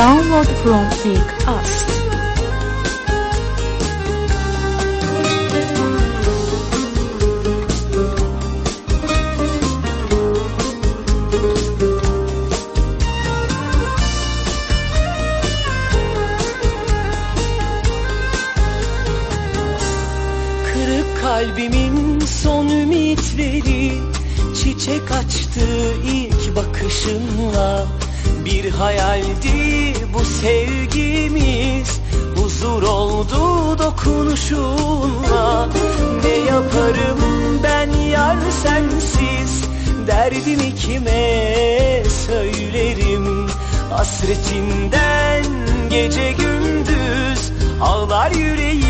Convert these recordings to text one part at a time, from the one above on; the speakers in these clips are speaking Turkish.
Download from Take Us. Kırık kalbimin son ümitleri Çiçek açtı ilk bakışınla Bir hayaldi bu sevgimiz. Huzur oldu dokunuşunla. Ne yaparım ben yar sensiz? Derdimi kime söylerim? Hasretinden gece gündüz Ağlar yüreğim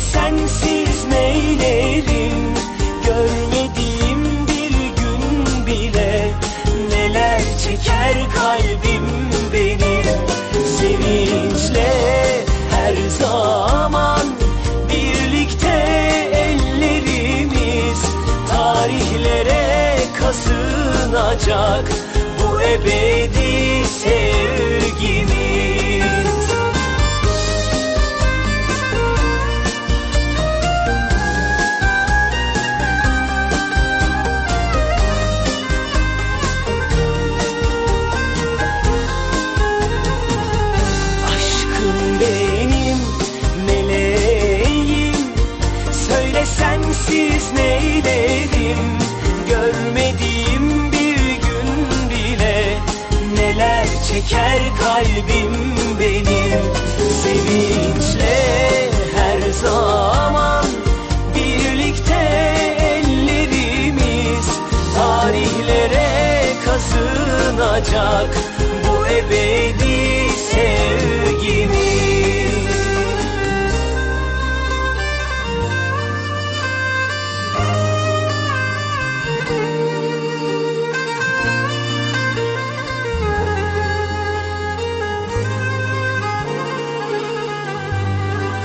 Sensiz neylerim Görmediğim bir gün bile Neler çeker kalbim benim? Sevinçle her zaman Birlikte ellerimiz Tarihlere kazınacak Bu ebedi sevgimiz kazınacak Bu ebedi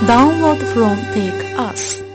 Download from Take Us.